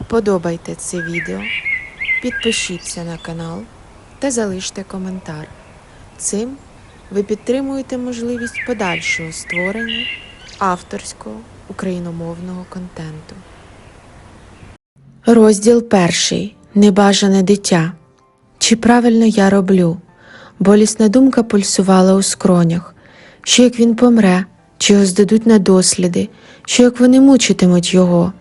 Вподобайте це відео, підпишіться на канал та залиште коментар. Цим ви підтримуєте можливість подальшого створення авторського україномовного контенту. Розділ перший. Небажане дитя. Чи правильно я роблю? Болісна думка пульсувала у скронях, що як він помре, чи його здадуть на досліди, що як вони мучитимуть його.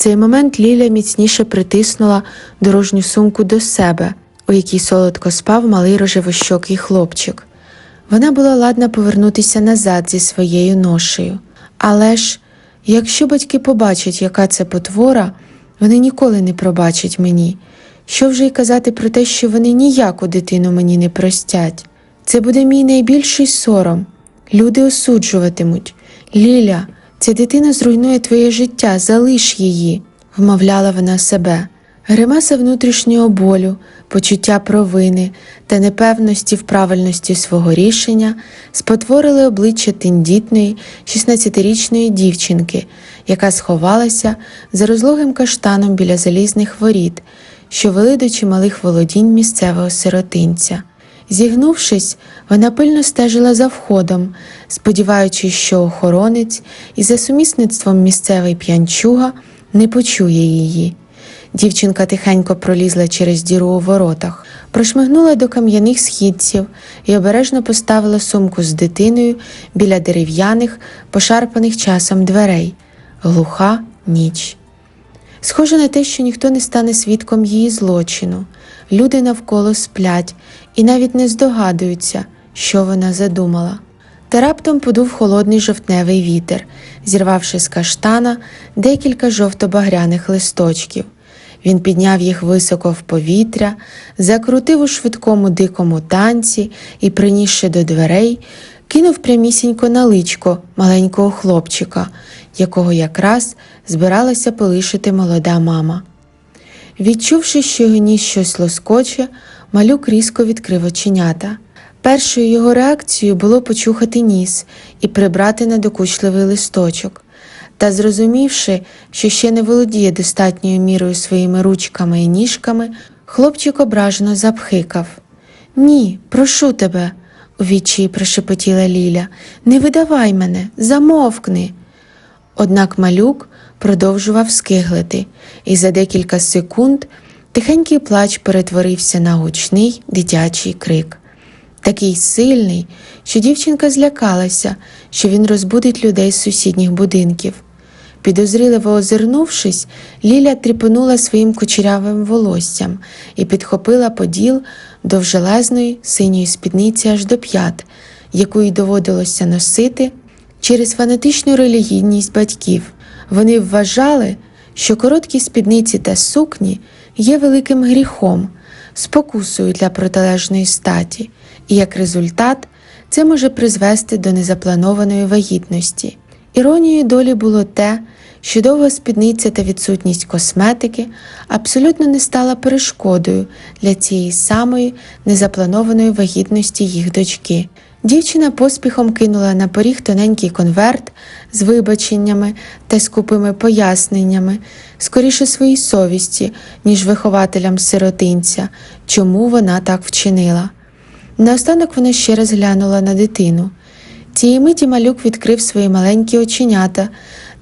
Цей момент Ліля міцніше притиснула дорожню сумку до себе, у якій солодко спав малий рожевощокий хлопчик. Вона була ладна повернутися назад зі своєю ношею. Але ж, якщо батьки побачать, яка це потвора, вони ніколи не пробачать мені. Що вже й казати про те, що вони ніяку дитину мені не простять. Це буде мій найбільший сором. Люди осуджуватимуть. Ліля, ця дитина зруйнує твоє життя, залиш її, вмовляла вона себе. Гримаса внутрішнього болю, почуття провини та непевності в правильності свого рішення спотворили обличчя тендітної 16-річної дівчинки, яка сховалася за розлогим каштаном біля залізних воріт, що вели до чималих володінь місцевого сиротинця. Зігнувшись, вона пильно стежила за входом, сподіваючись, що охоронець і за сумісництвом місцевий п'янчуга не почує її. Дівчинка тихенько пролізла через діру у воротах, прошмигнула до кам'яних східців і обережно поставила сумку з дитиною біля дерев'яних, пошарпаних часом дверей. Глуха ніч. Схоже на те, що ніхто не стане свідком її злочину. Люди навколо сплять і навіть не здогадуються, що вона задумала. Та раптом подув холодний жовтневий вітер, зірвавши з каштана декілька жовто-багряних листочків. Він підняв їх високо в повітря, закрутив у швидкому дикому танці і, принісши до дверей, кинув прямісінько на личко маленького хлопчика, якого якраз збиралася полишити молода мама. Відчувши, що його ніс щось лоскоче, малюк різко відкрив оченята. Першою його реакцією було почухати ніс і прибрати недокучливий листочок. Та, зрозумівши, що ще не володіє достатньою мірою своїми ручками і ніжками, хлопчик ображено запхикав. Ні, прошу тебе, у відчаї прошепотіла Ліля, не видавай мене, замовкни. Однак малюк продовжував скиглити, і за декілька секунд тихенький плач перетворився на гучний дитячий крик. Такий сильний, що дівчинка злякалася, що він розбудить людей з сусідніх будинків. Підозріливо озирнувшись, Ліля тріпонула своїм кучерявим волоссям і підхопила поділ довжелезної синьої спідниці аж до п'ят, яку й доводилося носити через фанатичну релігійність батьків. Вони вважали, що короткі спідниці та сукні є великим гріхом, спокусою для протилежної статі, і як результат це може призвести до незапланованої вагітності. Іронією долі було те, що довга спідниця та відсутність косметики абсолютно не стала перешкодою для цієї самої незапланованої вагітності їх дочки. Дівчина поспіхом кинула на поріг тоненький конверт з вибаченнями та скупими поясненнями, скоріше своїй совісті, ніж вихователям сиротинця, чому вона так вчинила. Наостанок вона ще раз глянула на дитину. Цієї миті малюк відкрив свої маленькі оченята,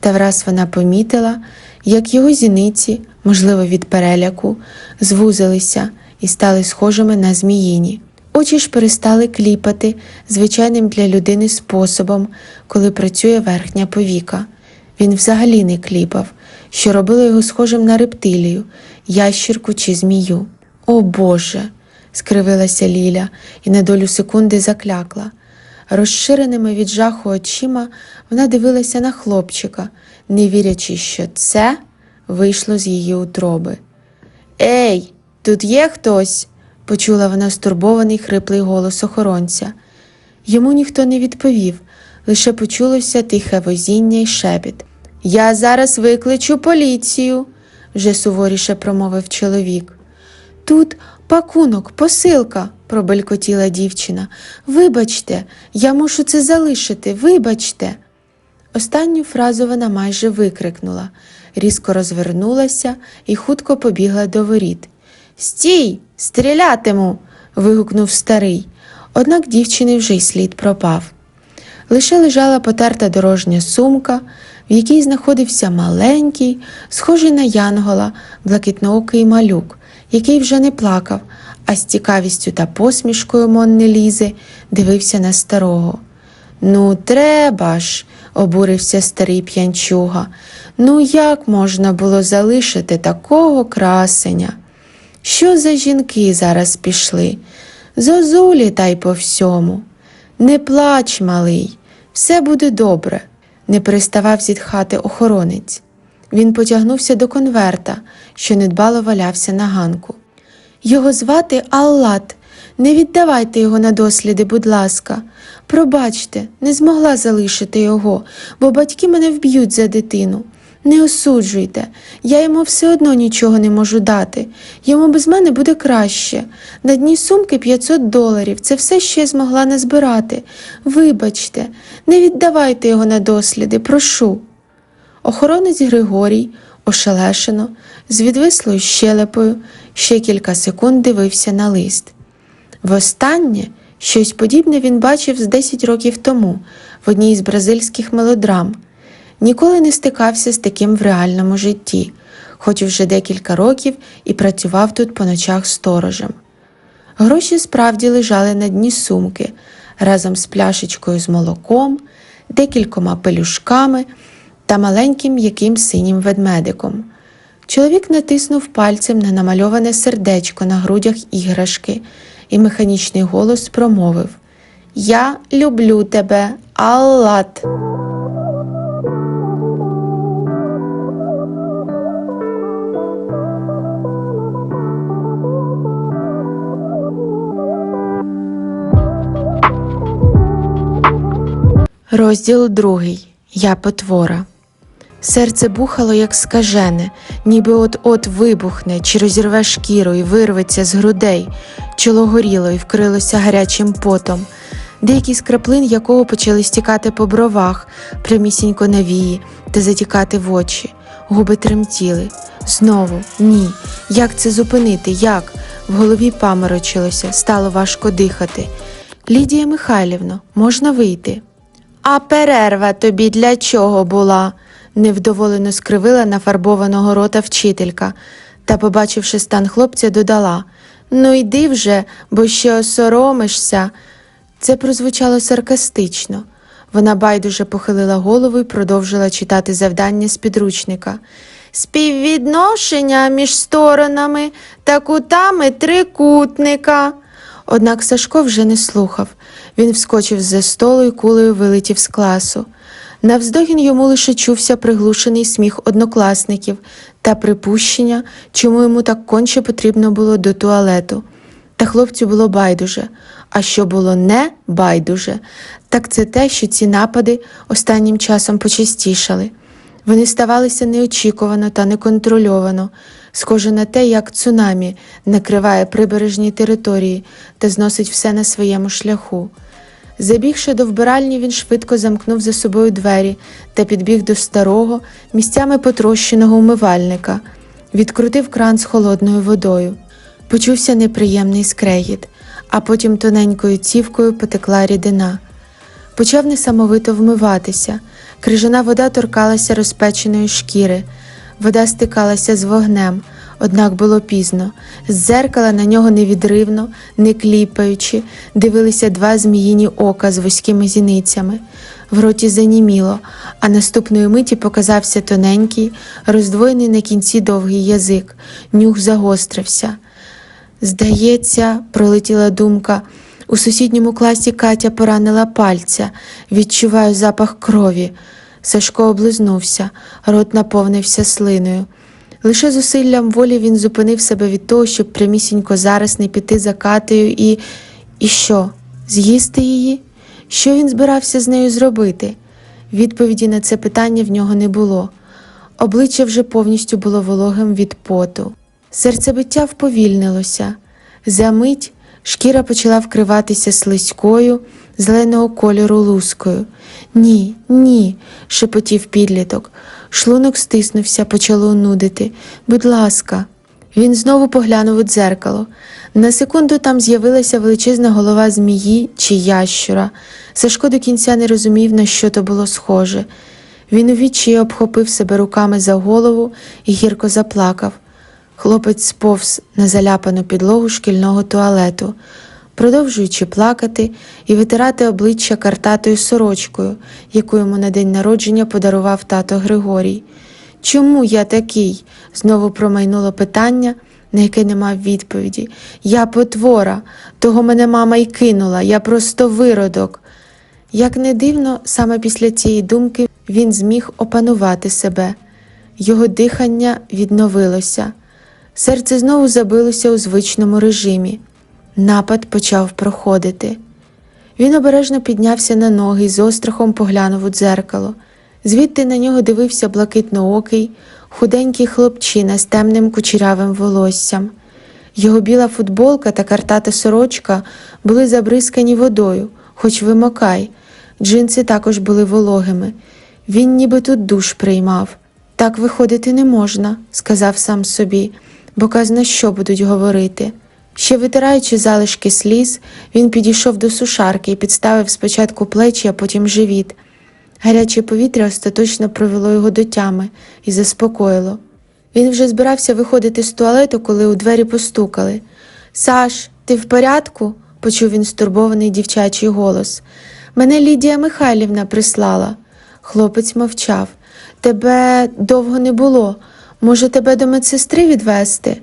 та враз вона помітила, як його зіниці, можливо, від переляку, звузилися і стали схожими на зміїні. Очі ж перестали кліпати звичайним для людини способом, коли працює верхня повіка. Він взагалі не кліпав, що робило його схожим на рептилію, ящірку чи змію. О Боже! скривилася Ліля і на долю секунди заклякла. Розширеними від жаху очима вона дивилася на хлопчика, не вірячи, що це вийшло з її утроби. Ей, тут є хтось? Почула вона стурбований хриплий голос охоронця. Йому ніхто не відповів, лише почулося тихе возіння й шепіт. Я зараз викличу поліцію, вже суворіше промовив чоловік. Тут пакунок, посилка, пробелькотіла дівчина. Вибачте, я мушу це залишити, вибачте. Останню фразу вона майже викрикнула. різко розвернулася і хутко побігла до воріт. Стій, стрілятиму. вигукнув старий. Однак дівчини вже й слід пропав. Лише лежала потерта дорожня сумка, в якій знаходився маленький, схожий на янгола, блакитноокий малюк, який вже не плакав, а з цікавістю та посмішкою Монни Лізи дивився на старого. Ну, треба ж, обурився старий п'янчуга. Ну, як можна було залишити такого красення? Що за жінки зараз пішли? Зозулі та й по всьому. Не плач, малий, все буде добре, не переставав зітхати охоронець. Він потягнувся до конверта, що недбало валявся на ганку. Його звати Аллат. Не віддавайте його на досліди, будь ласка. Пробачте, не змогла залишити його, бо батьки мене вб'ють за дитину. Не осуджуйте, я йому все одно нічого не можу дати. Йому без мене буде краще. На дні сумки 500 доларів. Це все, що я змогла назбирати. Вибачте, не віддавайте його на досліди, прошу. Охоронець Григорій, ошелешено, з відвислою щелепою, ще кілька секунд дивився на лист. Востаннє щось подібне він бачив з 10 років тому в одній із бразильських мелодрам. Ніколи не стикався з таким в реальному житті, хоч вже декілька років і працював тут по ночах сторожем. Гроші справді лежали на дні сумки разом з пляшечкою з молоком, декількома пелюшками та маленьким м'яким синім ведмедиком. Чоловік натиснув пальцем на намальоване сердечко на грудях іграшки, і механічний голос промовив Я люблю тебе, Аллат. Розділ другий. Я потвора. Серце бухало, як скажене, ніби от-от вибухне, чи розірве шкіру і вирветься з грудей, чоло горіло і вкрилося гарячим потом, деякі з краплин якого почали стікати по бровах, прямісінько на вії та затікати в очі, губи тремтіли. Знову ні. Як це зупинити? Як? В голові паморочилося, стало важко дихати. Лідія Михайлівно, можна вийти? А перерва тобі для чого була? невдоволено скривила нафарбованого рота вчителька та, побачивши стан хлопця, додала Ну, йди вже, бо ще осоромишся. Це прозвучало саркастично. Вона байдуже похилила голову і продовжила читати завдання з підручника. Співвідношення між сторонами та кутами трикутника. Однак Сашко вже не слухав. Він вскочив з-за столу і кулею вилетів з класу. Навздогін йому лише чувся приглушений сміх однокласників та припущення, чому йому так конче потрібно було до туалету. Та хлопцю було байдуже. А що було не байдуже, так це те, що ці напади останнім часом почастішали. Вони ставалися неочікувано та неконтрольовано, схоже на те, як цунамі накриває прибережні території та зносить все на своєму шляху. Забігши до вбиральні, він швидко замкнув за собою двері та підбіг до старого, місцями потрощеного умивальника, відкрутив кран з холодною водою. Почувся неприємний скрегіт, а потім тоненькою цівкою потекла рідина. Почав несамовито вмиватися. Крижана вода торкалася розпеченої шкіри, вода стикалася з вогнем, однак було пізно. З дзеркала на нього невідривно, не кліпаючи, дивилися два зміїні ока з вузькими зіницями. В роті заніміло, а наступної миті показався тоненький, роздвоєний на кінці довгий язик, нюх загострився. Здається, пролетіла думка. У сусідньому класі Катя поранила пальця, відчуваю запах крові. Сашко облизнувся, рот наповнився слиною. Лише зусиллям волі він зупинив себе від того, щоб прямісінько зараз не піти за Катею і. І що? З'їсти її? Що він збирався з нею зробити? Відповіді на це питання в нього не було. Обличчя вже повністю було вологим від поту. Серцебиття вповільнилося. За мить шкіра почала вкриватися слизькою, зеленого кольору лускою. Ні, ні, шепотів підліток. Шлунок стиснувся, почало нудити. Будь ласка. Він знову поглянув у дзеркало. На секунду там з'явилася величезна голова змії чи ящура. Сашко до кінця не розумів, на що то було схоже. Він у відчаї обхопив себе руками за голову і гірко заплакав. Хлопець сповз на заляпану підлогу шкільного туалету, продовжуючи плакати і витирати обличчя картатою сорочкою, яку йому на день народження подарував тато Григорій. Чому я такий? знову промайнуло питання, на яке не мав відповіді. Я потвора, того мене мама й кинула, я просто виродок. Як не дивно, саме після цієї думки він зміг опанувати себе. Його дихання відновилося. Серце знову забилося у звичному режимі. Напад почав проходити. Він обережно піднявся на ноги і з острахом поглянув у дзеркало. Звідти на нього дивився блакитноокий, худенький хлопчина з темним кучерявим волоссям. Його біла футболка та картата сорочка були забризкані водою, хоч вимокай. Джинси також були вологими. Він ніби тут душ приймав. Так виходити не можна, сказав сам собі, бо казна що будуть говорити. Ще витираючи залишки сліз, він підійшов до сушарки і підставив спочатку плечі, а потім живіт. Гаряче повітря остаточно привело його до тями і заспокоїло. Він вже збирався виходити з туалету, коли у двері постукали. Саш, ти в порядку? почув він стурбований дівчачий голос. Мене Лідія Михайлівна прислала. Хлопець мовчав. Тебе довго не було. Може, тебе до медсестри відвести?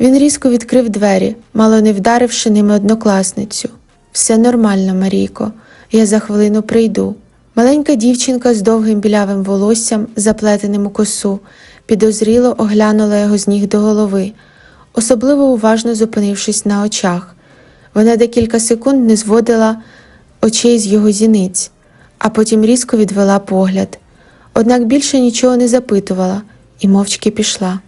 Він різко відкрив двері, мало не вдаривши ними однокласницю. Все нормально, Марійко, я за хвилину прийду. Маленька дівчинка з довгим білявим волоссям, заплетеним у косу, підозріло оглянула його з ніг до голови, особливо уважно зупинившись на очах. Вона декілька секунд не зводила очей з його зіниць, а потім різко відвела погляд. Однак більше нічого не запитувала і мовчки пішла.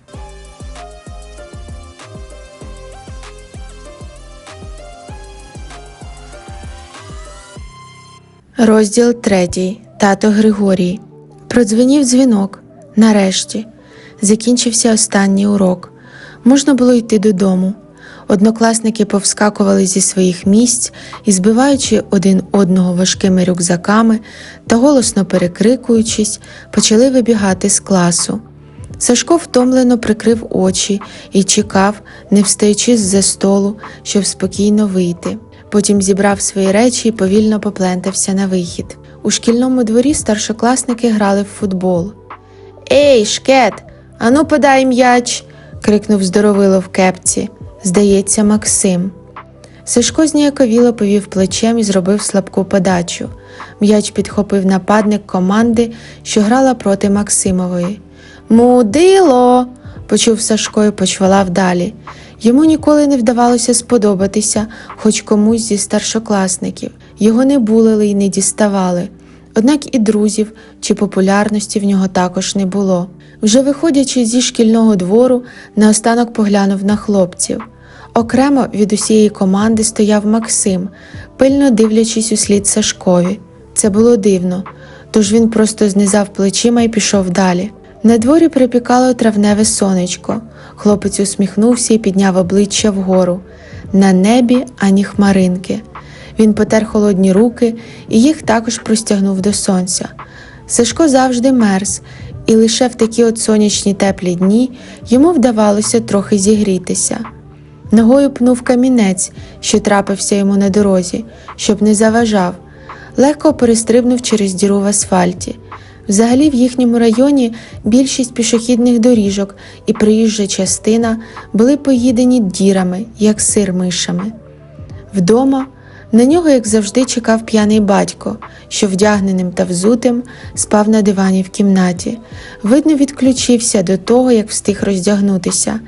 Розділ третій. Тато Григорій. Продзвенів дзвінок. Нарешті. Закінчився останній урок. Можна було йти додому. Однокласники повскакували зі своїх місць і, збиваючи один одного важкими рюкзаками та голосно перекрикуючись, почали вибігати з класу. Сашко втомлено прикрив очі і чекав, не встаючи з-за столу, щоб спокійно вийти. Потім зібрав свої речі і повільно поплентався на вихід. У шкільному дворі старшокласники грали в футбол. Ей, шкет, ану подай м'яч. крикнув здоровило в кепці. Здається, Максим. Сашко зніяковіло повів плечем і зробив слабку подачу. М'яч підхопив нападник команди, що грала проти Максимової. Мудило. почув Сашко і почвалав далі. Йому ніколи не вдавалося сподобатися хоч комусь зі старшокласників. Його не булили й не діставали. Однак і друзів чи популярності в нього також не було. Вже виходячи зі шкільного двору, наостанок поглянув на хлопців. Окремо від усієї команди стояв Максим, пильно дивлячись у слід Сашкові. Це було дивно, тож він просто знизав плечима і пішов далі. На дворі припікало травневе сонечко. Хлопець усміхнувся і підняв обличчя вгору. На небі ані хмаринки. Він потер холодні руки і їх також простягнув до сонця. Сашко завжди мерз, і лише в такі от сонячні теплі дні йому вдавалося трохи зігрітися. Ногою пнув камінець, що трапився йому на дорозі, щоб не заважав, легко перестрибнув через діру в асфальті. Взагалі в їхньому районі більшість пішохідних доріжок і проїжджа частина були поїдені дірами, як сир мишами. Вдома на нього, як завжди, чекав п'яний батько, що вдягненим та взутим спав на дивані в кімнаті. Видно, відключився до того, як встиг роздягнутися.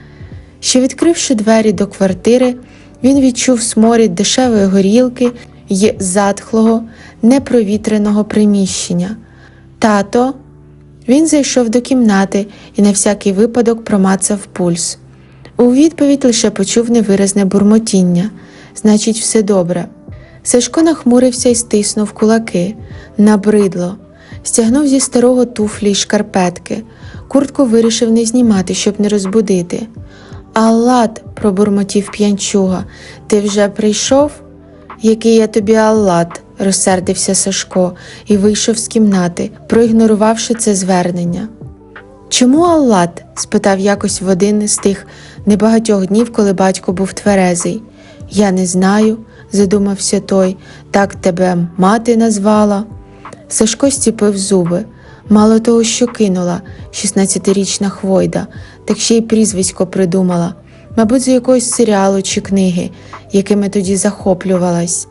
Ще відкривши двері до квартири, він відчув сморід дешевої горілки й затхлого, непровітреного приміщення. Тато, він зайшов до кімнати і на всякий випадок промацав пульс. У відповідь лише почув невиразне бурмотіння значить, все добре. Сашко нахмурився і стиснув кулаки. Набридло. Стягнув зі старого туфлі й шкарпетки. Куртку вирішив не знімати, щоб не розбудити. Аллат, пробурмотів п'янчуга, ти вже прийшов? Який я тобі Аллат, розсердився Сашко і вийшов з кімнати, проігнорувавши це звернення. Чому Аллат? спитав якось в один з тих небагатьох днів, коли батько був тверезий. Я не знаю, задумався той, так тебе мати назвала. Сашко стіпив зуби. Мало того, що кинула 16-річна хвойда, так ще й прізвисько придумала, мабуть, з якогось серіалу чи книги, якими тоді захоплювалась.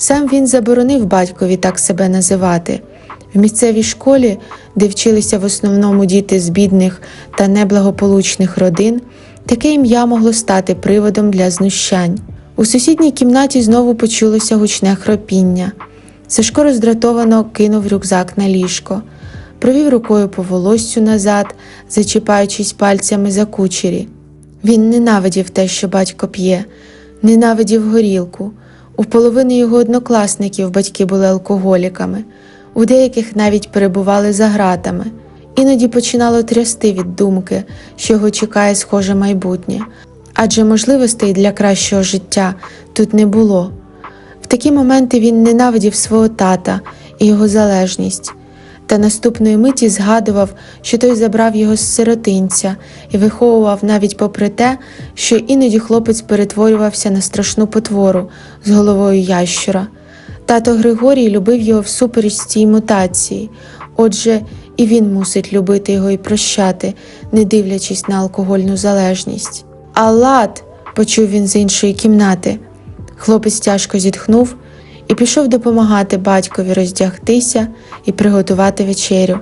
Сам він заборонив батькові так себе називати. В місцевій школі, де вчилися в основному діти з бідних та неблагополучних родин, таке ім'я могло стати приводом для знущань. У сусідній кімнаті знову почулося гучне хропіння. Сашко роздратовано кинув рюкзак на ліжко, провів рукою по волоссю назад, зачіпаючись пальцями за кучері. Він ненавидів те, що батько п'є, ненавидів горілку. У половини його однокласників батьки були алкоголіками, у деяких навіть перебували за гратами. Іноді починало трясти від думки, що його чекає схоже майбутнє, адже можливостей для кращого життя тут не було. В такі моменти він ненавидів свого тата і його залежність, та наступної миті згадував, що той забрав його з сиротинця і виховував навіть попри те, що іноді хлопець перетворювався на страшну потвору з головою ящура. Тато Григорій любив його всупереч цій мутації, отже, і він мусить любити його і прощати, не дивлячись на алкогольну залежність. Аллат! почув він з іншої кімнати. Хлопець тяжко зітхнув і пішов допомагати батькові роздягтися і приготувати вечерю.